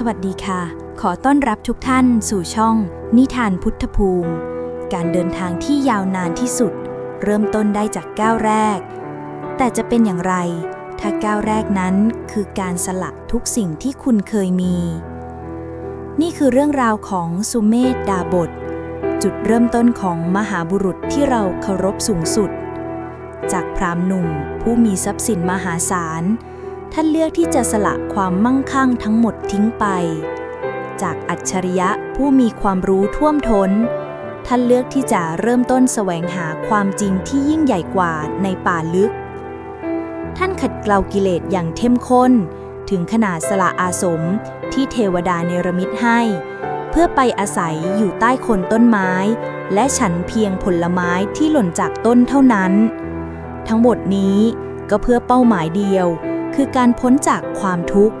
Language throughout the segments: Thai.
สวัสดีค่ะ ขอต้อนรับทุกท่านสู่ช่อง นิทานพุทธภูมิ การเดินทางที่ยาวนานที่สุด เริ่มต้นได้จากก้าวแรก แต่จะเป็นอย่างไร ถ้าก้าวแรกนั้นคือการสละทุกสิ่งที่คุณเคยมี นี่คือเรื่องราวของสุเมธดาบท จุดเริ่มต้นของมหาบุรุษที่เราเคารพสูงสุด จากพรามหนุ่มผู้มีทรัพย์สินมหาศาล ท่านเลือกที่จะสละความมั่งคั่งทั้งหมดทิ้งไป จากอัจฉริยะผู้มีความรู้ท่วมท้น ท่านเลือกที่จะเริ่มต้นแสวงหาความจริงที่ยิ่งใหญ่กว่าในป่าลึก ท่านขัดเกลากิเลสอย่างเข้มข้น ถึงขนาดสละอาสมที่เทวดาเนรมิตให้ เพื่อไปอาศัยอยู่ใต้โคนต้นไม้ และฉันเพียงผลไม้ที่หล่นจากต้นเท่านั้น ทั้งหมดนี้ก็เพื่อเป้าหมายเดียว คือการพ้นจากความทุกข์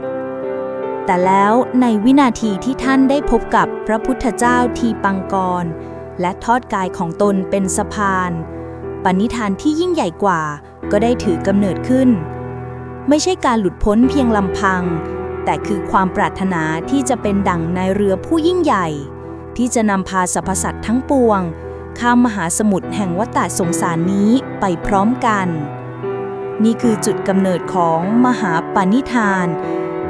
แต่แล้วในวินาทีที่ท่านได้พบกับพระพุทธเจ้าทีปังกร และทอดกายของตนเป็นสะพาน ปณิธานที่ยิ่งใหญ่กว่าก็ได้ถือกำเนิดขึ้น ไม่ใช่การหลุดพ้นเพียงลำพัง แต่คือความปรารถนาที่จะเป็นดั่งในเรือผู้ยิ่งใหญ่ ที่จะนำพาสรรพสัตว์ทั้งปวง ข้ามมหาสมุทรแห่งวัฏสงสารนี้ไปพร้อมกัน นี่คือจุดกำเนิดของมหาปณิธาน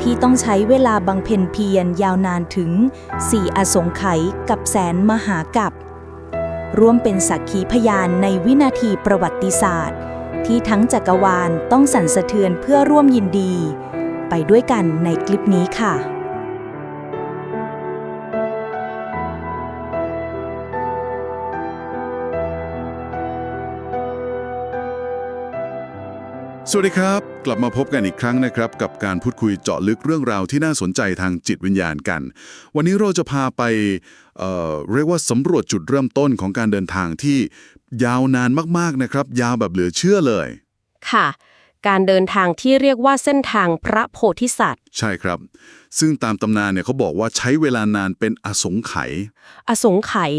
ที่ต้องใช้เวลาบังเพ็ญเพียรยาวนานถึง4อสงไขยกับแสนมหากับ ร่วมเป็นสักขีพยานในวินาทีประวัติศาสตร์ ที่ทั้งจักรวาลต้องสั่นสะเทือนเพื่อร่วมยินดี ไปด้วยกันในคลิปนี้ค่ะ สวัสดีครับ กลับมาพบกันอีกครั้งนะครับ กับการพูดคุยเจาะลึกเรื่องราวที่น่าสนใจทางจิตวิญญาณกัน วันนี้เราจะพาไปเอ่อเรียกว่าสำรวจจุดเริ่มต้นของการเดินทางที่ยาวนานมากๆนะครับ ยาวแบบเหลือเชื่อเลย ค่ะ การเดินทางที่เรียกว่าเส้นทางพระโพธิสัตว์ ใช่ครับ ซึ่งตามตำนานเนี่ยเขาบอกว่าใช้เวลานานเป็นอสงไขยอสงไขย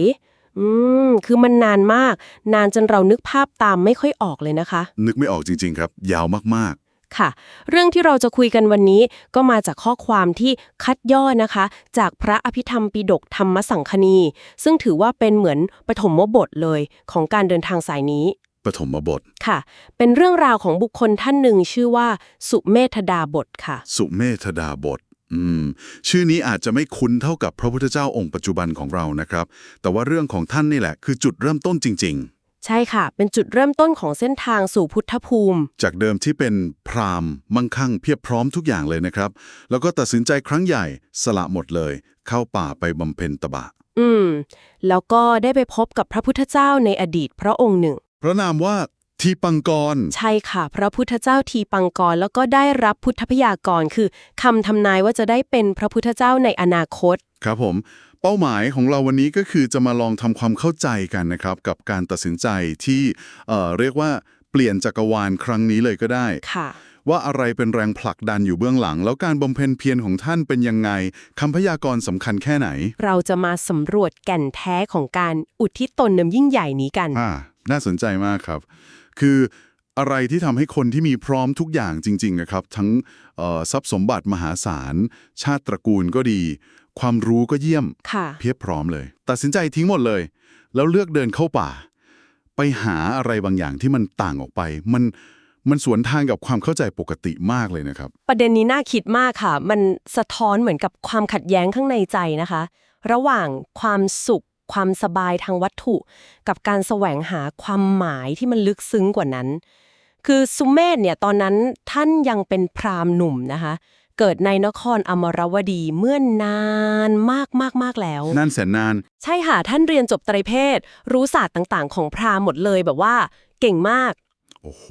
อืม คือมันนานมาก นานจนเรานึกภาพตามไม่ค่อยออกเลยนะคะ นึกไม่ออกจริง ๆ ครับ ยาวมาก ค่ะ เรื่องที่เราจะคุยกันวันนี้ก็มาจากข้อความที่คัดย่อนะคะ จากพระอภิธรรมปิฎกธรรมสังคณี ซึ่งถือว่าเป็นเหมือนปฐมบทเลยของการเดินทางสายนี้ ๆ ปฐมบท ค่ะ เป็นเรื่องราวของบุคคลท่านหนึ่งชื่อว่า สุเมธดาบทค่ะ สุเมธดาบท อืม ชื่อนี้อาจจะไม่คุ้นเท่ากับพระพุทธเจ้าองค์ปัจจุบันของเรานะครับ แต่ว่าเรื่องของท่านนี่แหละ คือจุดเริ่มต้นจริงใช่ค่ะ เป็นจุดเริ่มต้นของเส้นทางสู่พุทธภูมิๆจากเดิมที่เป็นพราหมณ์มั่งคั่งเพียบพร้อมทุกอย่างเลยนะครับ แล้วก็ตัดสินใจครั้งใหญ่สละหมดเลย เข้าป่าไปบำเพ็ญตบะ อืม แล้วก็ได้ไปพบกับพระพุทธเจ้าในอดีตพระองค์หนึ่ง พระนามว่า ทีปังกร ใช่ค่ะ พระพุทธเจ้าทีปังกรแล้วก็ได้รับพุทธพยากรณ์คือคำทำนายว่าจะได้เป็นพระพุทธเจ้าในอนาคต ครับผม เป้าหมายของเราวันนี้ก็คือจะมาลองทำความเข้าใจกันนะครับ กับการตัดสินใจที่เอ่อเรียกว่าเปลี่ยนจักรวาลครั้งนี้เลยก็ได้ ค่ะ ว่าอะไรเป็นแรงผลักดันอยู่เบื้องหลัง แล้วการบำเพ็ญเพียรของท่านเป็นยังไงคำพยากรณ์สำคัญแค่ไหนเราจะมาสำรวจแก่นแท้ของการอุทิศตนนำยิ่งใหญ่นี้กัน อ่าน่าสนใจมากครับ คืออะไรที่ทำให้คนที่มีพร้อมทุกอย่างจริง ๆ นะครับ ทั้งเอ่อทรัพย์สมบัติมหาศาล ชาติตระกูลก็ดี ความรู้ก็เยี่ยมค่ะเพียบพร้อมเลย ตัดสินใจทิ้งหมดเลย แล้วเลือกเดินเข้าป่า ไปหาอะไรบางอย่างที่มันต่างออกไป มันมันสวนทางกับความเข้าใจปกติมากเลยนะครับ ประเด็นนี้น่าคิดมากค่ะ มันสะท้อนเหมือนกับความขัดแย้งข้างในใจนะคะ ระหว่างความสุข ความสบายทางวัตถุ กับการแสวงหาความหมายที่มันลึกซึ้งกว่านั้น คือสุเมธเนี่ยตอนนั้นท่านยังเป็นพราหมณ์หนุ่มนะคะเกิดในนครอมรวดีเมื่อนานมากมากมากๆแล้ว นั่นแสนนาน ใช่ค่ะ ท่านเรียนจบไตรเพศ รู้ศาสตร์ต่างๆ ของพราหมณ์หมดเลยแบบว่า เก่งมาก โอ้โห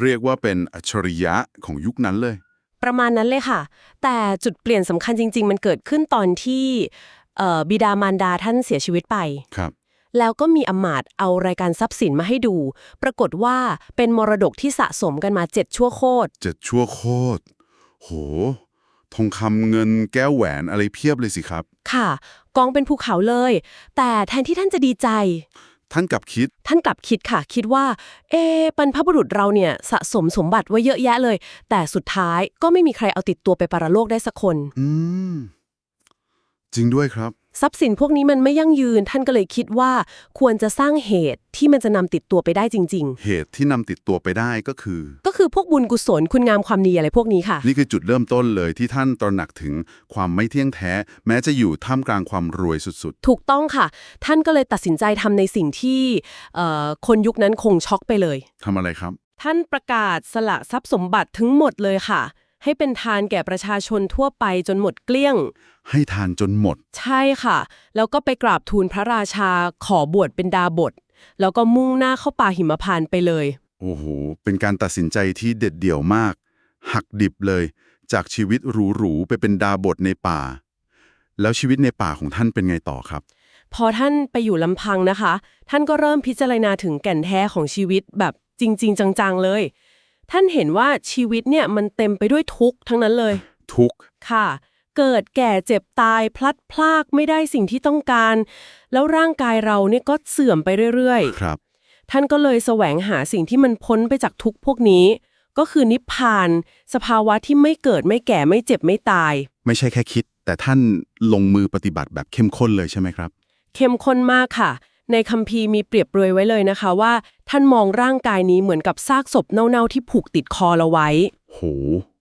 เรียกว่าเป็นอัจฉริยะของยุคนั้นเลย ประมาณนั้นเลยค่ะ แต่จุดเปลี่ยนสำคัญจริง ๆ มันเกิดขึ้นตอนที่เอ่อ บิดามารดาท่านเสียชีวิตไป ครับ แล้วก็มีอำมาตย์เอารายการทรัพย์สินมาให้ดู ปรากฏว่าเป็นมรดกที่สะสมกันมาเจ็ดชั่วโคตร เจ็ดชั่วโคตร โห ทองคำเงินแก้วแหวนอะไรเพียบเลยสิครับ ค่ะ กองเป็นภูเขาเลย แต่แทนที่ท่านจะดีใจ ท่านกลับคิด ท่านกลับคิดค่ะ คิดว่า เอะบรรพบุรุษเราเนี่ยสะสมสมบัติไว้เยอะแยะเลย แต่สุดท้ายก็ไม่มีใครเอาติดตัวไปปรโลกได้สักคน อืม จริงด้วยครับ ทรัพย์สินพวกนี้มันไม่ยั่งยืน ท่านก็เลยคิดว่าควรจะสร้างเหตุที่มันจะนำติดตัวไปได้จริง เหตุที่นำติดตัวไปได้ก็คือ ๆ ก็คือพวกบุญกุศลคุณงามความดีอะไรพวกนี้ค่ะ นี่คือจุดเริ่มต้นเลยที่ท่านตระหนักถึงความไม่เที่ยงแท้ แม้จะอยู่ท่ามกลางความรวยสุดถูกต้องค่ะ ท่านก็เลยตัดสินใจทำในสิ่งที่เอ่อคนยุคนั้นคงช็อกไปเลย ๆทำอะไรครับ ท่านประกาศสละทรัพย์สมบัติทั้งหมดเลยค่ะ ให้เป็นทานแก่ประชาชนทั่วไปจนหมดเกลี้ยง ให้ทานจนหมด ใช่ค่ะ แล้วก็ไปกราบทูลพระราชาขอบวชเป็นดาบท แล้วก็มุ่งหน้าเข้าป่าหิมพานต์ไปเลย โอ้โห เป็นการตัดสินใจที่เด็ดเดี่ยวมาก หักดิบเลย จากชีวิตหรูๆไปเป็นดาบทในป่า แล้วชีวิตในป่าของท่านเป็นไงต่อครับพอท่านไปอยู่ลำพังนะคะ ท่านก็เริ่มพิจารณาถึงแก่นแท้ของชีวิตแบบจริง ๆ จัง ๆ เลย ท่านเห็นว่าชีวิตเนี่ยมันเต็มไปด้วยทุกข์ทั้งนั้นเลย ทุกข์ค่ะ เกิดแก่เจ็บตายพลัดพรากไม่ได้สิ่งที่ต้องการ แล้วร่างกายเราเนี่ยก็เสื่อมไปเรื่อยครับๆท่านก็เลยแสวงหาสิ่งที่มันพ้นไปจากทุกข์พวกนี้ ก็คือนิพพาน สภาวะที่ไม่เกิดไม่แก่ไม่เจ็บไม่ตาย ไม่ใช่แค่คิด แต่ท่านลงมือปฏิบัติแบบเข้มข้นเลยใช่ไหมครับ เข้มข้นมากค่ะ ในคัมภีร์มีเปรียบเปรยไว้เลยนะคะว่า ท่านมองร่างกายนี้เหมือนกับซากศพเน่าๆที่ผูกติดคอเราไว้ โห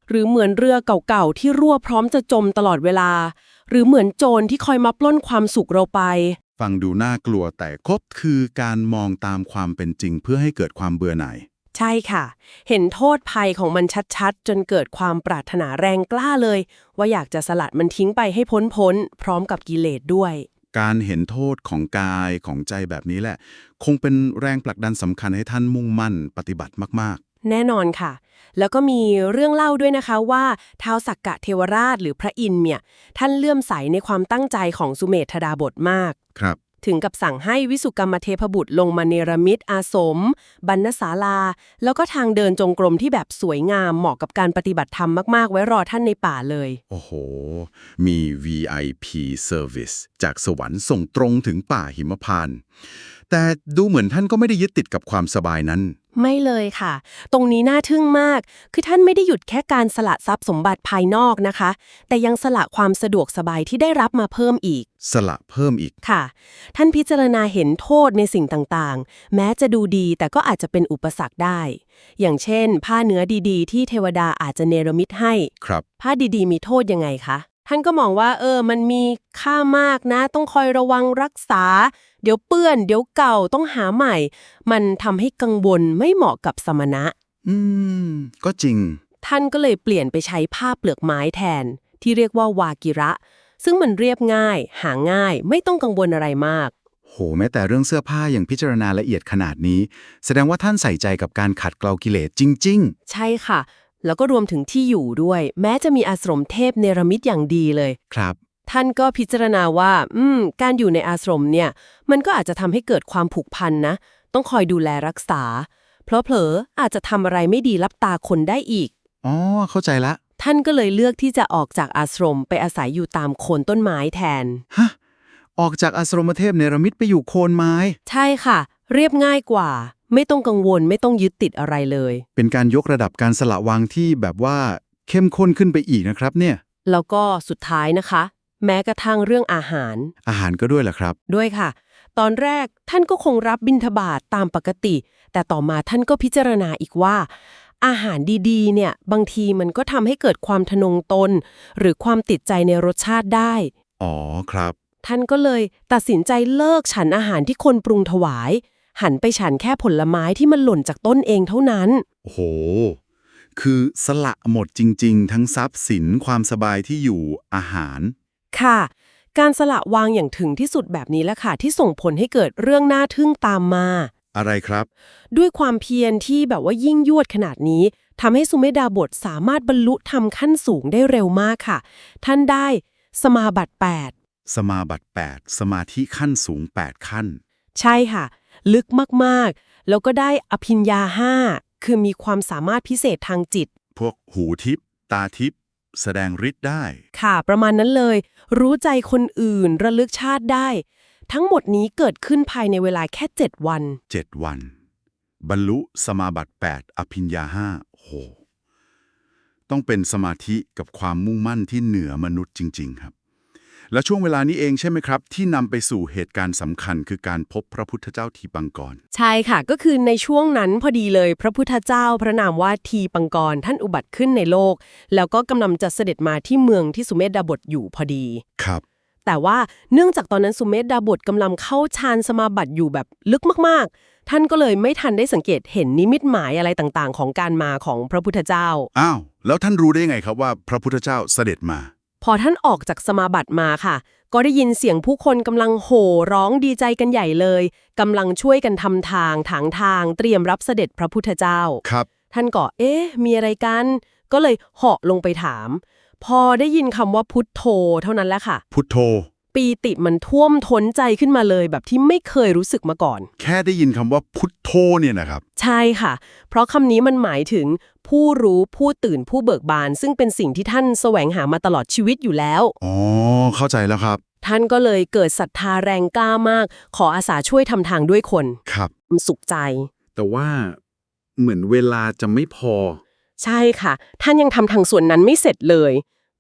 หรือเหมือนเรือเก่าๆที่รั่วพร้อมจะจมตลอดเวลา หรือเหมือนโจรที่คอยมาปล้นความสุขเราไป ฟังดูน่ากลัวแต่ก็คือการมองตามความเป็นจริงเพื่อให้เกิดความเบื่อหน่าย ใช่ค่ะ เห็นโทษภัยของมันชัดๆ จนเกิดความปรารถนาแรงกล้าเลย ว่าอยากจะสลัดมันทิ้งไปให้พ้นๆพร้อมกับกิเลสด้วย การเห็นโทษของกายของใจแบบนี้แหละ คงเป็นแรงผลักดันสำคัญให้ท่านมุ่งมั่นปฏิบัติมากแน่นอนค่ะ แล้วก็มีเรื่องเล่าด้วยนะคะว่าท้าวสักกะเทวราชหรือพระอินทร์เนี่ย ท่านเลื่อมใสในความตั้งใจของสุเมธดาบทมากๆครับ ถึงกับสั่งให้วิสุกรรมเทพบุตรลงมาเนรมิตอาสม บรรณศาลา แล้วก็ทางเดินจงกรมที่แบบสวยงามเหมาะกับการปฏิบัติธรรมมาก ๆ ไว้รอท่านในป่าเลย โอ้โห มี VIP Service จากสวรรค์ส่งตรงถึงป่าหิมพานต์ แต่ดูเหมือนท่านก็ไม่ได้ยึดติดกับความสบายนั้น ไม่เลยค่ะ ตรงนี้น่าทึ่งมาก คือท่านไม่ได้หยุดแค่การสละทรัพย์สมบัติภายนอกนะคะ แต่ยังสละความสะดวกสบายที่ได้รับมาเพิ่มอีก สละเพิ่มอีก ค่ะ ท่านพิจารณาเห็นโทษในสิ่งต่างๆ แม้จะดูดีแต่ก็อาจจะเป็นอุปสรรคได้ อย่างเช่น ผ้าเนื้อดีๆ ที่เทวดาอาจจะเนรมิตให้ ครับ ผ้าดีๆ มีโทษยังไงคะ ท่านก็มองว่า เออ มันมีค่ามากนะ ต้องคอยระวังรักษา เดี๋ยวเปื้อน เดี๋ยวเก่าต้องหาใหม่ มันทำให้กังวลไม่เหมาะกับสมณะ อืม ก็จริง ท่านก็เลยเปลี่ยนไปใช้ผ้าเปลือกไม้แทน ที่เรียกว่าวากิระ ซึ่งมันเรียบง่าย หาง่าย ไม่ต้องกังวลอะไรมาก โห แม้แต่เรื่องเสื้อผ้าอย่างพิจารณาละเอียดขนาดนี้ แสดงว่าท่านใส่ใจกับการขัดเกลากิเลสจริงใช่ค่ะ แล้วก็รวมถึงที่อยู่ด้วย แม้จะมีอาสมเทพเนรมิตอย่างดีเลยๆครับ ท่านก็พิจารณาว่าอืมการอยู่ในอาสมเนี่ย มันก็อาจจะทำให้เกิดความผูกพันนะ ต้องคอยดูแลรักษา เพราะเผลอๆอาจจะทำอะไรไม่ดีรับตาคนได้อีก อ๋อ เข้าใจละ ท่านก็เลยเลือกที่จะออกจากอาสมไปอาศัยอยู่ตามโคนต้นไม้แทนฮะออกจากอาสรมเทพเนรมิตไปอยู่โคนไม้ ใช่ค่ะ เรียบง่ายกว่า ไม่ต้องกังวลไม่ต้องยึดติดอะไรเลย เป็นการยกระดับการสละวางที่แบบว่าเข้มข้นขึ้นไปอีกนะครับเนี่ย แล้วก็สุดท้ายนะคะ แม้กระทั่งเรื่องอาหาร อาหารก็ด้วยเหรอครับ ด้วยค่ะ ตอนแรกท่านก็คงรับบิณฑบาตตามปกติ แต่ต่อมาท่านก็พิจารณาอีกว่า อาหารดีๆ เนี่ย บางทีมันก็ทำให้เกิดความทะนงตน หรือความติดใจในรสชาติได้ อ๋อครับ ท่านก็เลยตัดสินใจเลิกฉันอาหารที่คนปรุงถวาย หันไปฉันแค่ผลไม้ที่มันหล่นจากต้นเองเท่านั้น โอ้โห คือสละหมดจริง ๆ ทั้งทรัพย์สินความสบายที่อยู่อาหาร ค่ะ การสละวางอย่างถึงที่สุดแบบนี้แหละค่ะ ที่ส่งผลให้เกิดเรื่องน่าทึ่งตามมา อะไรครับ ด้วยความเพียรที่แบบว่ายิ่งยวดขนาดนี้ทำให้สุเมธดาบทสามารถบรรลุธรรมขั้นสูงได้เร็วมากค่ะ ท่านได้สมาบัติสมาบัติ8สมาธิขั้นสูง 8 ขั้น8ใช่ค่ะ ลึกมากๆ แล้วก็ได้อภิญญาห้าคือมีความสามารถพิเศษทางจิต พวกหูทิพย์ตาทิพย์แสดงฤทธิ์ได้ ค่ะ ประมาณนั้นเลย รู้ใจคนอื่น ระลึกชาติได้ ทั้งหมดนี้เกิดขึ้นภายในเวลาแค่ 7 วันเจ็ดวัน บรรลุสมาบัติ 8 อภิญญาห้าโห ต้องเป็นสมาธิกับความมุ่งมั่นที่เหนือมนุษย์จริง ๆ ครับ และช่วงเวลานี้เองใช่ไหมครับ ที่นำไปสู่เหตุการณ์สำคัญ คือการพบพระพุทธเจ้าทีปังกร ใช่ค่ะ ก็คือในช่วงนั้นพอดีเลยพระพุทธเจ้าพระนามว่าทีปังกรท่านอุบัติขึ้นในโลก แล้วก็กำลังจะเสด็จมาที่เมืองที่สุเมธดาบทอยู่พอดี ครับ แต่ว่าเนื่องจากตอนนั้นสุเมธดาบทกำลังเข้าฌานสมาบัติอยู่แบบลึกมากๆ ท่านก็เลยไม่ทันได้สังเกตเห็นนิมิตหมายอะไรต่างๆ ของการมาของพระพุทธเจ้า อ้าว แล้วท่านรู้ได้ไงครับว่าพระพุทธเจ้าเสด็จมา พอท่านออกจากสมาบัติมาค่ะ ก็ได้ยินเสียงผู้คนกำลังโห่ร้องดีใจกันใหญ่เลยกำลังช่วยกันทำทางถางทางเตรียมรับเสด็จพระพุทธเจ้า ครับ ท่านก็เอ๊ะ มีอะไรกัน ก็เลยเหาะลงไปถาม พอได้ยินคำว่าพุทโธเท่านั้นแหละค่ะ พุทโธ ปีติมันท่วมท้นใจขึ้นมาเลยแบบที่ไม่เคยรู้สึกมาก่อน แค่ได้ยินคำว่าพุทโธเนี่ยนะครับ ใช่ค่ะ เพราะคำนี้มันหมายถึง ผู้รู้ผู้ตื่นผู้เบิกบาน ซึ่งเป็นสิ่งที่ท่านแสวงหามาตลอดชีวิตอยู่แล้ว อ๋อ เข้าใจแล้วครับ ท่านก็เลยเกิดศรัทธาแรงกล้ามาก ขออาสาช่วยทำทางด้วยคนครับมันสุขใจ แต่ว่าเหมือนเวลาจะไม่พอ ใช่ค่ะ ท่านยังทำทางส่วนนั้นไม่เสร็จเลย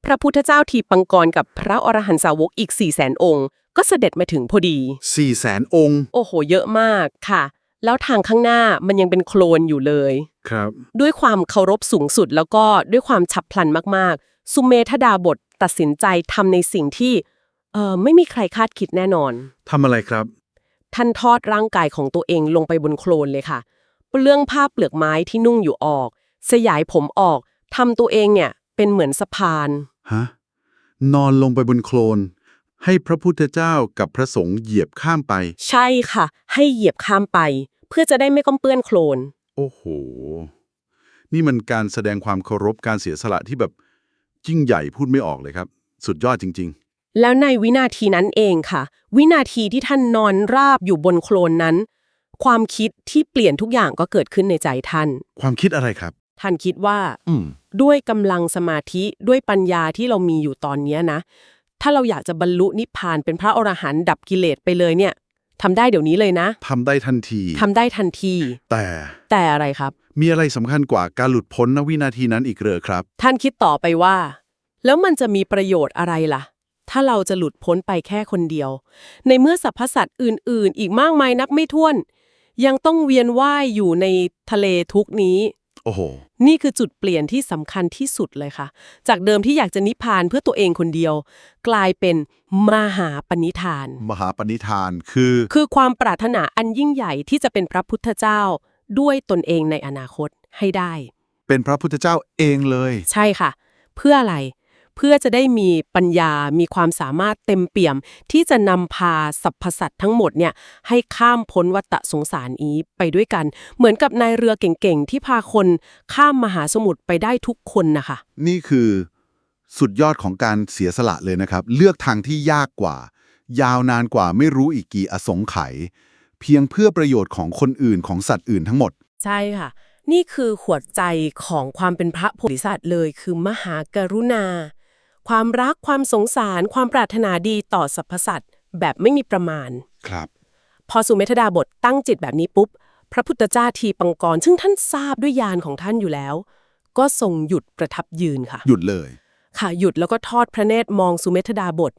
พระพุทธเจ้าทีปังกรกับพระอรหันตสาวกอีก4ี่แสนองค์ ก็เสด็จมาถึงพอดี สี่แสนองค์โอ้โห เยอะมากค่ะ แล้วทางข้างหน้ามันยังเป็นโคลนอยู่เลย ครับ ด้วยความเคารพสูงสุดแล้วก็ด้วยความฉับพลันมากๆ สุเมธดาบทตัดสินใจทำในสิ่งที่เอ่อไม่มีใครคาดคิดแน่นอน ทำอะไรครับ ท่านทอดร่างกายของตัวเองลงไปบนโคลนเลยค่ะ เปลื้องผ้าเปลือกไม้ที่นุ่งอยู่ออก สยายผมออกทำตัวเองเนี่ย เป็นเหมือนสะพานฮะนอนลงไปบนโคลน ให้พระพุทธเจ้ากับพระสงฆ์เหยียบข้ามไป ใช่ค่ะ ให้เหยียบข้ามไป เพื่อจะได้ไม่ก้มเปื้อนโคลน โอ้โห นี่มันการแสดงความเคารพการเสียสละที่แบบยิ่งใหญ่พูดไม่ออกเลยครับ สุดยอดจริงแล้วในวินาทีนั้นเองค่ะ วินาทีที่ท่านนอนราบอยู่บนโคลนนั้น ความคิดที่เปลี่ยนทุกอย่างก็เกิดขึ้นในใจท่านๆความคิดอะไรครับ ท่านคิดว่า อืม ด้วยกำลังสมาธิด้วยปัญญาที่เรามีอยู่ตอนเนี้ยนะ ถ้าเราอยากจะบรรลุนิพพานเป็นพระอรหันต์ดับกิเลสไปเลยเนี่ยทำได้เดี๋ยวนี้เลยนะทำได้ทันทีทำได้ทันที แต่แต่อะไรครับ มีอะไรสำคัญกว่าการหลุดพ้นณวินาทีนั้นอีกเหรอครับ ท่านคิดต่อไปว่า แล้วมันจะมีประโยชน์อะไรล่ะ ถ้าเราจะหลุดพ้นไปแค่คนเดียว ในเมื่อสรรพสัตว์อื่น ๆ อีกมากมายนับไม่ถ้วน ยังต้องเวียนว่ายอยู่ในทะเลทุกนี้โอ้โห นี่คือจุดเปลี่ยนที่สำคัญที่สุดเลยค่ะ จากเดิมที่อยากจะนิพพานเพื่อตัวเองคนเดียว กลายเป็นมหาปณิธาน มหาปณิธานคือ คือความปรารถนาอันยิ่งใหญ่ที่จะเป็นพระพุทธเจ้าด้วยตนเองในอนาคตให้ได้ เป็นพระพุทธเจ้าเองเลย ใช่ค่ะ เพื่ออะไร เพื่อจะได้มีปัญญา มีความสามารถเต็มเปี่ยม ที่จะนำพาสรรพสัตว์ทั้งหมดเนี่ยให้ข้ามพ้นวัฏสงสารนี้ไปด้วยกัน เหมือนกับนายเรือเก่งๆ ที่พาคนข้ามมหาสมุทรไปได้ทุกคนนะคะ นี่คือสุดยอดของการเสียสละเลยนะครับ เลือกทางที่ยากกว่า ยาวนานกว่าไม่รู้อีกกี่อสงไขยเพียงเพื่อประโยชน์ของคนอื่นของสัตว์อื่นทั้งหมด ใช่ค่ะ นี่คือหัวใจของความเป็นพระโพธิสัตว์เลยคือมหากรุณา ความรักความสงสาร ความปรารถนาดีต่อสรรพสัตว์แบบไม่มีประมาณ ครับ พอสุเมธดาบทตั้งจิตแบบนี้ปุ๊บ พระพุทธเจ้าทีปังกร ซึ่งท่านทราบด้วยญาณของท่านอยู่แล้ว ก็ทรงหยุดประทับยืนค่ะ หยุดเลย ค่ะหยุดแล้วก็ทอดพระเนตรมองสุเมธดาบท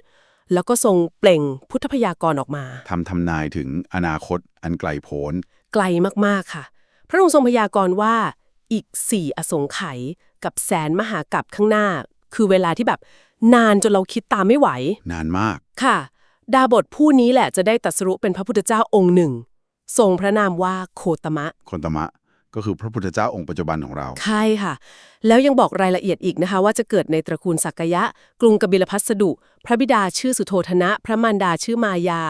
แล้วก็ทรงเปล่งพุทธพยากรณ์ออกมา ทำทำนายถึงอนาคตอันไกลโพ้น ไกลมากๆค่ะ พระองค์ทรงพยากรณ์ว่าอีกสี่อสงไขยกับแสนมหากัปข้างหน้า คือเวลาที่แบบ นานจนเราคิดตามไม่ไหว นานมาก ค่ะ ดาบทผู้นี้แหละจะได้ตรัสรุเป็นพระพุทธเจ้าองค์หนึ่ง ทรงพระนามว่าโคตมะ คนตมะ ก็คือพระพุทธเจ้าองค์ปัจจุบันของเรา ใช่ค่ะ แล้วยังบอกรายละเอียดอีกนะคะ ว่าจะเกิดในตระกูลสักกยะ กรุงกบิลพัสดุ พระบิดาชื่อสุโธธนะ พระมารดาชื่อมายา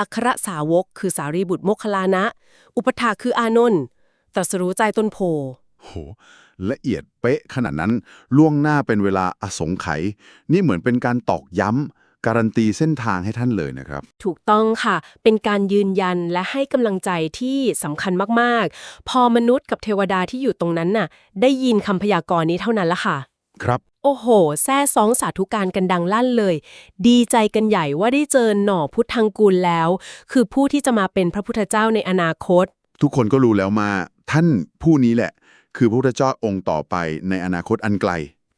อัครสาวก คือสารีบุตรโมคคลลานะ อุปถาคืออานนท์ตรัสรู้ใจต้นโพ โหละเอียดเป๊ะขนาดนั้นล่วงหน้าเป็นเวลาอสงไขยนี่เหมือนเป็นการตอกย้ำการันตีเส้นทางให้ท่านเลยนะครับ ถูกต้องค่ะ เป็นการยืนยันและให้กำลังใจที่สำคัญมาก ๆ พอมนุษย์กับเทวดาที่อยู่ตรงนั้นน่ะ ได้ยินคำพยากรณ์นี้เท่านั้นละค่ะ ครับโอ้โห แซ่ซองสาธุการกันดังลั่นเลย ดีใจกันใหญ่ว่าได้เจอหน่อพุทธังกูลแล้ว คือผู้ที่จะมาเป็นพระพุทธเจ้าในอนาคต ทุกคนก็รู้แล้วมา ท่านผู้นี้แหละ คือพระพุทธเจ้าองค์ต่อไปในอนาคตอันไกล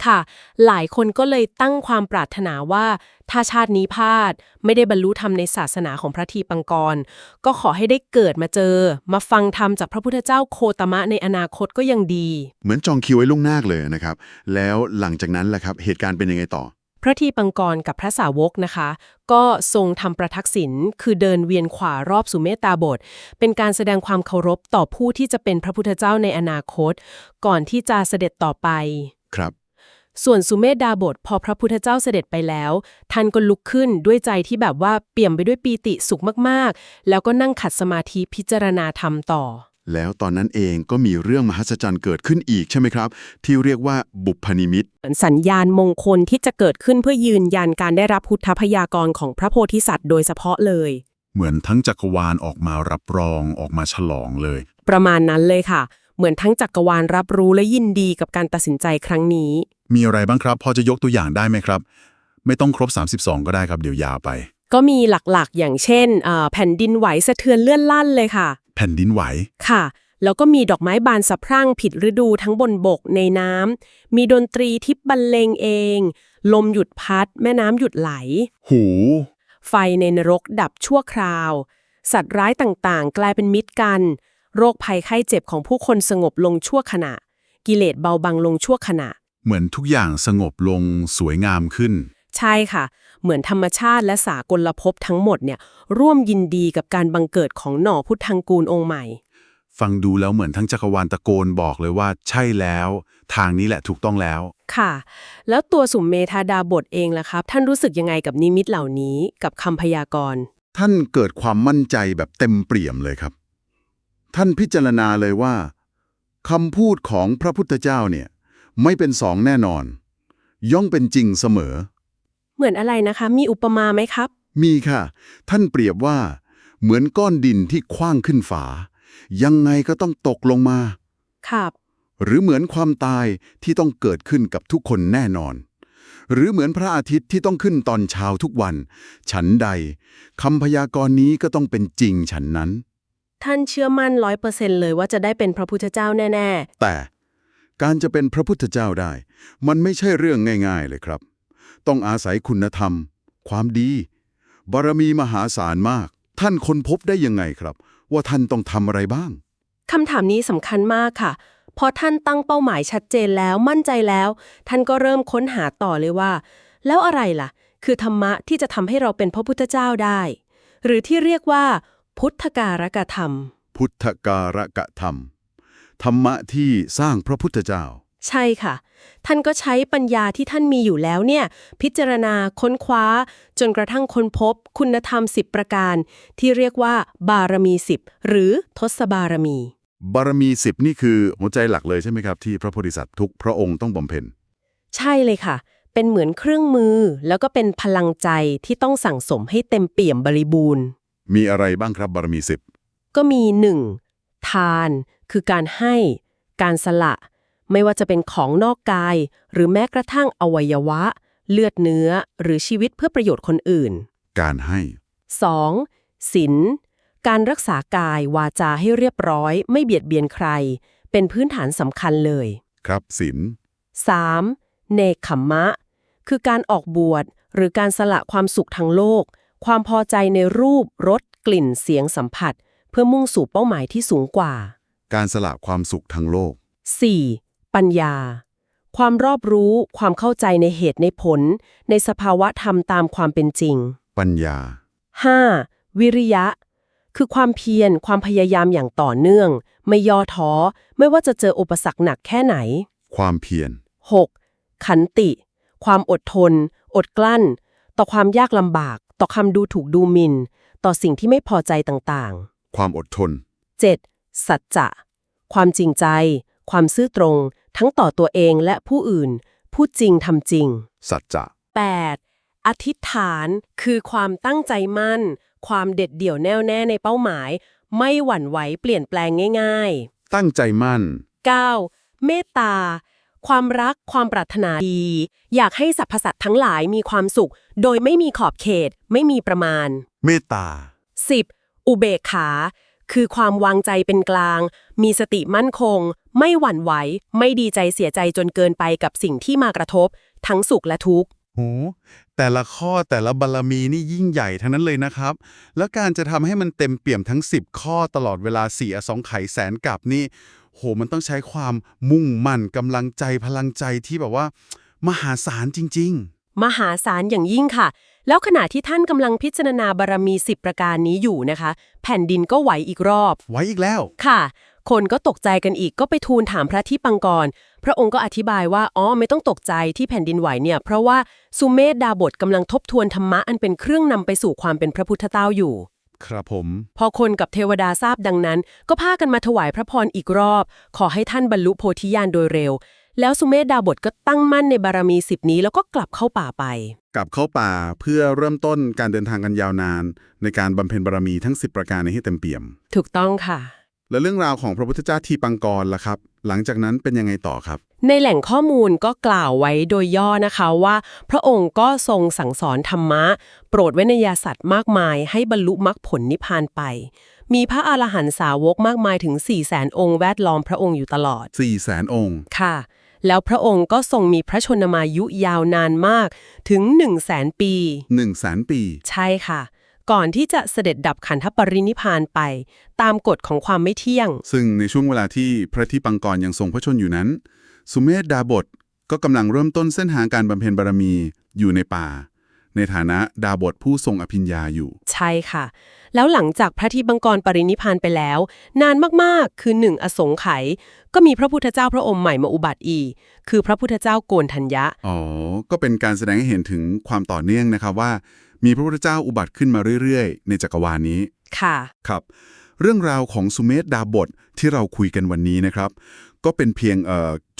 ค่ะ หลายคนก็เลยตั้งความปรารถนาว่า ถ้าชาตินี้พลาด ไม่ได้บรรลุธรรมในศาสนาของพระทีปังกร ก็ขอให้ได้เกิดมาเจอ มาฟังธรรมจากพระพุทธเจ้าโคตมะในอนาคตก็ยังดี เหมือนจองคิวไว้ล่วงหน้าเลยนะครับ แล้วหลังจากนั้นล่ะครับ เหตุการณ์เป็นยังไงต่อ พระทีปังกรกับพระสาวกนะคะ ก็ทรงทำประทักษิณคือเดินเวียนขวารอบสุเมตตาบท เป็นการแสดงความเคารพต่อผู้ที่จะเป็นพระพุทธเจ้าในอนาคต ก่อนที่จะเสด็จต่อไป ครับ ส่วนสุเมธดาบทพอพระพุทธเจ้าเสด็จไปแล้ว ท่านก็ลุกขึ้นด้วยใจที่แบบว่าเปี่ยมไปด้วยปีติสุขมากๆ แล้วก็นั่งขัดสมาธิพิจารณาธรรมต่อ แล้วตอนนั้นเองก็มีเรื่องมหัศจรรย์เกิดขึ้นอีกใช่ไหมครับ ที่เรียกว่าบุพนิมิตสัญญาณมงคลที่จะเกิดขึ้นเพื่อยืนยันการได้รับพุทธพยากรของพระโพธิสัตว์โดยเฉพาะเลย เหมือนทั้งจักรวาลออกมารับรองออกมาฉลองเลย ประมาณนั้นเลยค่ะ เหมือนทั้งจักรวาลรับรู้และยินดีกับการตัดสินใจครั้งนี้ มีอะไรบ้างครับ พอจะยกตัวอย่างได้ไหมครับ ไม่ต้องครบ 32 ก็ได้ครับเดี๋ยวยาวไป ก็มีหลักๆ อย่างเช่นเอ่อแผ่นดินไหวสะเทือนเลื่อนลั่นเลยค่ะ แผ่นดินไหว ค่ะ แล้วก็มีดอกไม้บานสะพรั่งผิดฤดูทั้งบนบกในน้ำ มีดนตรีที่บรรเลงเอง ลมหยุดพัด แม่น้ำหยุดไหล หู ไฟในนรกดับชั่วคราว สัตว์ร้ายต่างๆ กลายเป็นมิตรกัน โรคภัยไข้เจ็บของผู้คนสงบลงชั่วขณะ กิเลสเบาบางลงชั่วขณะ เหมือนทุกอย่างสงบลงสวยงามขึ้น ใช่ค่ะ เหมือนธรรมชาติและสากลภพทั้งหมดเนี่ยร่วมยินดีกับการบังเกิดของหน่อพุทธังกูลองค์ใหม่ ฟังดูแล้วเหมือนทั้งจักรวาลตะโกนบอกเลยว่า ใช่แล้ว ทางนี้แหละถูกต้องแล้ว ค่ะ แล้วตัวสุมเมธาดาบทเองล่ะครับ ท่านรู้สึกยังไงกับนิมิตเหล่านี้กับคำพยากรณ์ ท่านเกิดความมั่นใจแบบเต็มเปี่ยมเลยครับ ท่านพิจารณาเลยว่าคำพูดของพระพุทธเจ้าเนี่ย ไม่เป็นสองแน่นอน ย่อมเป็นจริงเสมอ เหมือนอะไรนะคะ มีอุปมาไหมครับ มีค่ะ ท่านเปรียบว่า เหมือนก้อนดินที่คว้างขึ้นฝา ยังไงก็ต้องตกลงมา ครับ หรือเหมือนความตายที่ต้องเกิดขึ้นกับทุกคนแน่นอน หรือเหมือนพระอาทิตย์ที่ต้องขึ้นตอนเช้าทุกวัน ฉันใดคำพยากรณ์นี้ก็ต้องเป็นจริงฉันนั้น ท่านเชื่อมั่นร้อยเปอร์เซ็นเลยว่าจะได้เป็นพระพุทธเจ้าแน่ แต่การจะเป็นพระพุทธเจ้าได้ มันไม่ใช่เรื่องง่าย ๆ เลยครับ ต้องอาศัยคุณธรรม ความดี บารมีมหาศาลมาก ท่านค้นพบได้ยังไงครับ ว่าท่านต้องทำอะไรบ้างๆคำถามนี้สำคัญมากค่ะ พอท่านตั้งเป้าหมายชัดเจนแล้วมั่นใจแล้ว ท่านก็เริ่มค้นหาต่อเลยว่า แล้วอะไรล่ะ คือธรรมะที่จะทำให้เราเป็นพระพุทธเจ้าได้ หรือที่เรียกว่า พุทธการกธรรม พุทธการกะธรรม ธรรมะที่สร้างพระพุทธเจ้า ใช่ค่ะ ท่านก็ใช้ปัญญาที่ท่านมีอยู่แล้วเนี่ย พิจารณาค้นคว้า จนกระทั่งค้นพบ คุณธรรม 10 ประการ ที่เรียกว่า บารมี 10 หรือทศบารมี บารมีสิบนี่คือหัวใจหลักเลยใช่ไหมครับ ที่พระโพธิสัตว์ทุกพระองค์ต้องบำเพ็ญ ใช่เลยค่ะ เป็นเหมือนเครื่องมือ แล้วก็เป็นพลังใจที่ต้องสั่งสมให้เต็มเปี่ยมบริบูรณ์ มีอะไรบ้างครับบารมีสิบก็มี 1. ทาน คือการให้ การสละ ไม่ว่าจะเป็นของนอกกาย หรือแม้กระทั่งอวัยวะ เลือดเนื้อ หรือชีวิตเพื่อประโยชน์คนอื่น การให้ 2. ศีลการรักษากายวาจาให้เรียบร้อย ไม่เบียดเบียนใคร เป็นพื้นฐานสำคัญเลย ครับศีล 3. เนคขมมะ คือการออกบวชหรือการสละความสุขทางโลก ความพอใจในรูปรสกลิ่นเสียงสัมผัส เพื่อมุ่งสู่เป้าหมายที่สูงกว่า การสละความสุขทางโลก 4. ปัญญา ความรอบรู้ ความเข้าใจในเหตุในผล ในสภาวะธรรมตามความเป็นจริง ปัญญา 5. วิริยะ คือความเพียร ความพยายามอย่างต่อเนื่อง ไม่ย่อท้อ ไม่ว่าจะเจออุปสรรคหนักแค่ไหน ความเพียร 6. ขันติ ความอดทน อดกลั้น ต่อความยากลำบาก ต่อคำดูถูกดูหมิน่น ต่อสิ่งที่ไม่พอใจต่างความอดทนๆ 7. สัจจะ ความจริงใจ ความซื่อตรง ทั้งต่อตัวเองและผู้อื่น พูดจริงทำจริง สัจจะ 8. อธิษฐานคือความตั้งใจมั่น ความเด็ดเดี่ยวแน่วแน่ในเป้าหมาย ไม่หวั่นไหวเปลี่ยนแปลงง่าย ตั้งใจมั่น ๆ 9. เมตตา ความรักความปรารถนาดี อยากให้สรรพสัตว์ทั้งหลายมีความสุข โดยไม่มีขอบเขต ไม่มีประมาณ เมตตา 10. อุเบกขา คือความวางใจเป็นกลาง มีสติมั่นคง ไม่หวั่นไหว ไม่ดีใจเสียใจจนเกินไปกับสิ่งที่มากระทบ ทั้งสุขและทุกข์โหแต่ละข้อแต่ละบารมีนี่ยิ่งใหญ่ทั้งนั้นเลยนะครับ แล้วการจะทำให้มันเต็มเปี่ยมทั้ง 10 ข้อตลอดเวลา4อสองไขแสนกับนี่ โหมันต้องใช้ความมุ่งมั่นกำลังใจพลังใจที่แบบว่า มหาศาลจริงมหาศาลอย่างยิ่งค่ะ แล้วขณะที่ท่านกำลังพิจารณาบารมี10ประการนี้อยู่นะคะ แผ่นดินก็ไหวอีกรอบๆไว้อีกแล้ว ค่ะ คนก็ตกใจกันอีกก็ไปทูลถามพระที่ปังกร พระองค์ก็อธิบายว่า อ๋อ ไม่ต้องตกใจที่แผ่นดินไหวเนี่ย เพราะว่าสุเมธดาบทกำลังทบทวนธรรมะอันเป็นเครื่องนำไปสู่ความเป็นพระพุทธเจ้าอยู่ ครับผม พอคนกับเทวดาทราบดังนั้น ก็พากันมาถวายพระพรอีกรอบ ขอให้ท่านบรรลุโพธิญาณโดยเร็ว แล้วสุเมธดาบทก็ตั้งมั่นในบารมีสิบนี้แล้วก็กลับเข้าป่าไป กลับเข้าป่าเพื่อเริ่มต้นการเดินทางกันยาวนาน ในการบำเพ็ญบารมีทั้ง 10 ประการในให้เต็มเปี่ยม ถูกต้องค่ะ และเรื่องราวของพระพุทธเจ้าทีปังกรล่ะครับ หลังจากนั้นเป็นยังไงต่อครับ ในแหล่งข้อมูลก็กล่าวไว้โดยย่อนะคะว่า พระองค์ก็ทรงสั่งสอนธรรมะ โปรดเวนยสัตว์มากมาย ให้บรรลุมรรคผลนิพพานไป มีพระอรหันตสาวกมากมายถึง4 0 0แสนองค์แวดล้อมพระองค์อยู่ตลอด4 0 0แสนองค์ค่ะ แล้วพระองค์ก็ทรงมีพระชนมายุยาวนานมากถึง 1 0 0 0 0แสนปี 1 0 0 0 0แสนปี ใช่ค่ะ ก่อนที่จะเสด็จดับขันธปรินิพพานไป ตามกฎของความไม่เที่ยง ซึ่งในช่วงเวลาที่พระที่ปังกรยังทรงพระชนอยู่นั้น สุเมธดาบทก็กำลังเริ่มต้นเส้นทางการบำเพ็ญบารมีอยู่ในป่า ในฐานะดาบทผู้ทรงอภิญญาอยู่ ใช่ค่ะ แล้วหลังจากพระที่บังกรปรินิพพานไปแล้ว นานมากๆ คือหนึ่งอสงไขยก็มีพระพุทธเจ้าพระองค์ใหม่มาอุบัติอีก คือพระพุทธเจ้าโกนทัญญะ อ๋อ ก็เป็นการแสดงให้เห็นถึงความต่อเนื่องนะครับว่า มีพระพุทธเจ้าอุบัติขึ้นมาเรื่อยๆ ในจักรวาลนี้ ค่ะ ครับ เรื่องราวของสุเมธดาบทที่เราคุยกันวันนี้นะครับ ก็เป็นเพียง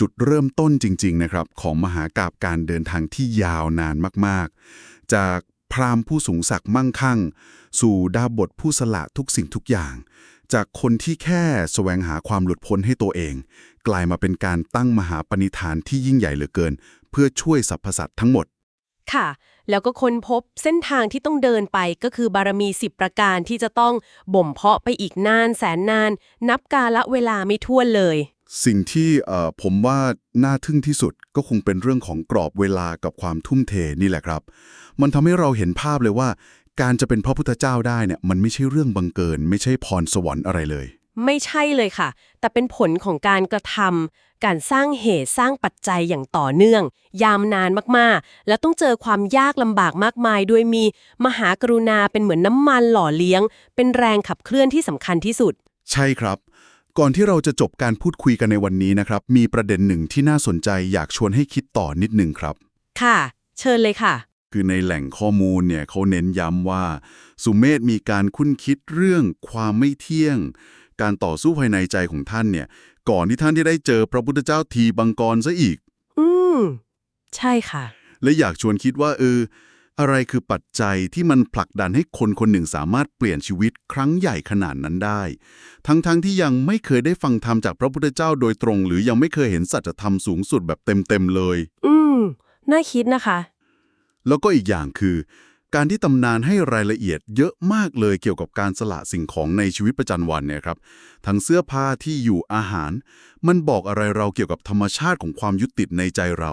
จุดเริ่มต้นจริง ๆ นะครับ ของมหากาบการเดินทางที่ยาวนานมาก ๆ จากพราหมณ์ผู้สูงศักดิ์มั่งคั่ง สู่ดาบทผู้สละทุกสิ่งทุกอย่าง จากคนที่แค่แสวงหาความหลุดพ้นให้ตัวเอง กลายมาเป็นการตั้งมหาปณิธานที่ยิ่งใหญ่เหลือเกิน เพื่อช่วยสรรพสัตว์ทั้งหมด ค่ะ แล้วก็ค้นพบเส้นทางที่ต้องเดินไปก็คือบารมี 10 ประการที่จะต้องบ่มเพาะไปอีกนานแสนนาน นับกาละเวลาไม่ท้วนเลย สิ่งที่ผมว่าน่าทึ่งที่สุดก็คงเป็นเรื่องของกรอบเวลากับความทุ่มเทนี่แหละครับ มันทำให้เราเห็นภาพเลยว่า การจะเป็นพระพุทธเจ้าได้เนี่ยมันไม่ใช่เรื่องบังเกิน ไม่ใช่พรสวรรค์อะไรเลย ไม่ใช่เลยค่ะ แต่เป็นผลของการกระทำการสร้างเหตุสร้างปัจจัยอย่างต่อเนื่อง ยามนานมากๆ แล้วต้องเจอความยากลำบากมากมายโดยมีมหากรุณาเป็นเหมือนน้ำมันหล่อเลี้ยง เป็นแรงขับเคลื่อนที่สำคัญที่สุด ใช่ครับ ก่อนที่เราจะจบการพูดคุยกันในวันนี้นะครับ มีประเด็นหนึ่งที่น่าสนใจอยากชวนให้คิดต่อนิดหนึ่งครับ ค่ะ เชิญเลยค่ะคือในแหล่งข้อมูลเนี่ยเขาเน้นย้ำว่า สุเมธมีการคุ้นคิดเรื่องความไม่เที่ยง การต่อสู้ภายในใจของท่านเนี่ย ก่อนที่ท่านที่ได้เจอพระพุทธเจ้าทีบังกรซะอีก อืม ใช่ค่ะ และอยากชวนคิดว่าเออ อะไรคือปัจจัยที่มันผลักดันให้คนคนหนึ่งสามารถเปลี่ยนชีวิตครั้งใหญ่ขนาดนั้นได้ ทั้งๆทที่ยังไม่เคยได้ฟังธรรมจากพระพุทธเจ้าโดยตรง หรือยังไม่เคยเห็นสัจธรรมสูงสุดแบบเต็มๆเลย อืม น่าคิดนะคะ แล้วก็อีกอย่างคือ การที่ตำนานให้รายละเอียดเยอะมากเลยเกี่ยวกับการสละสิ่งของในชีวิตประจำวันเนี่ยครับ ทั้งเสื้อผ้าที่อยู่อาหาร มันบอกอะไรเราเกี่ยวกับธรรมชาติของความยึดติดในใจเรา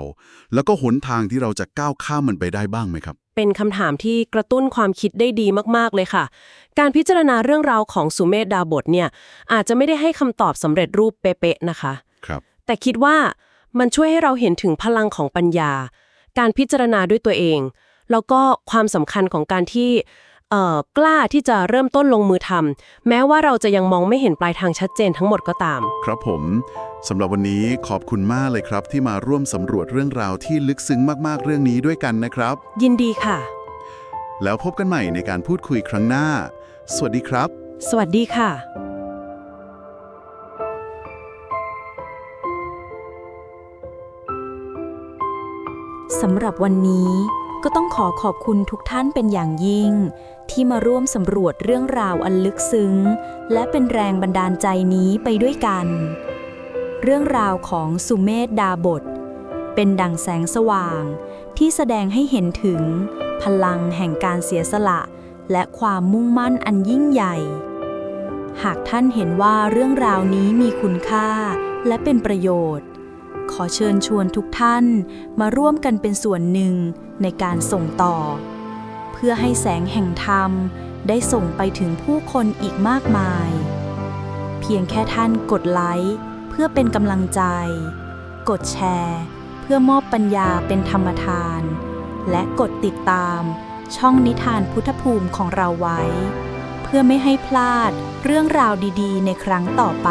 แล้วก็หนทางที่เราจะก้าวข้ามมันไปได้บ้างไหมครับ เป็นคำถามที่กระตุ้นความคิดได้ดีมากๆเลยค่ะ การพิจารณาเรื่องราวของสุเมธดาบทเนี่ยอาจจะไม่ได้ให้คำตอบสำเร็จรูปเป๊ะๆนะคะ ครับ แต่คิดว่ามันช่วยให้เราเห็นถึงพลังของปัญญา การพิจารณาด้วยตัวเอง แล้วก็ความสำคัญของการที่เอ่อกล้าที่จะเริ่มต้นลงมือทำแม้ว่าเราจะยังมองไม่เห็นปลายทางชัดเจนทั้งหมดก็ตาม ครับผมสำหรับวันนี้ขอบคุณมากเลยครับ ที่มาร่วมสำรวจเรื่องราวที่ลึกซึ้งมากๆเรื่องนี้ด้วยกันนะครับ ยินดีค่ะ แล้วพบกันใหม่ในการพูดคุยครั้งหน้า สวัสดีครับ สวัสดีค่ะสำหรับวันนี้ ก็ต้องขอขอบคุณทุกท่านเป็นอย่างยิ่ง ที่มาร่วมสำรวจเรื่องราวอันลึกซึ้ง และเป็นแรงบันดาลใจนี้ไปด้วยกัน เรื่องราวของสุเมธดาบท เป็นดังแสงสว่าง ที่แสดงให้เห็นถึง พลังแห่งการเสียสละ และความมุ่งมั่นอันยิ่งใหญ่ หากท่านเห็นว่าเรื่องราวนี้มีคุณค่าและเป็นประโยชน์ ขอเชิญชวนทุกท่านมาร่วมกันเป็นส่วนหนึ่ง ในการส่งต่อ เพื่อให้แสงแห่งธรรมได้ส่งไปถึงผู้คนอีกมากมาย เพียงแค่ท่านกดไลค์เพื่อเป็นกำลังใจ กดแชร์ เพื่อมอบปัญญาเป็นธรรมทาน และกดติดตามช่องนิทานพุทธภูมิของเราไว้ เพื่อไม่ให้พลาดเรื่องราวดีๆ ในครั้งต่อไป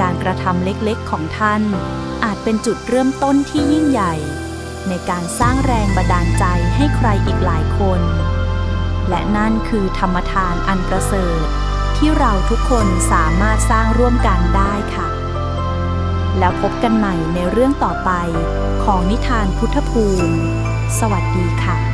การกระทำเล็กๆของท่าน อาจเป็นจุดเริ่มต้นที่ยิ่งใหญ่ ในการสร้างแรงบันดาลใจให้ใครอีกหลายคน และนั่นคือธรรมทานอันประเสริฐ ที่เราทุกคนสามารถสร้างร่วมกันได้ค่ะ แล้วพบกันใหม่ในเรื่องต่อไปของนิทานพุทธภูมิ สวัสดีค่ะ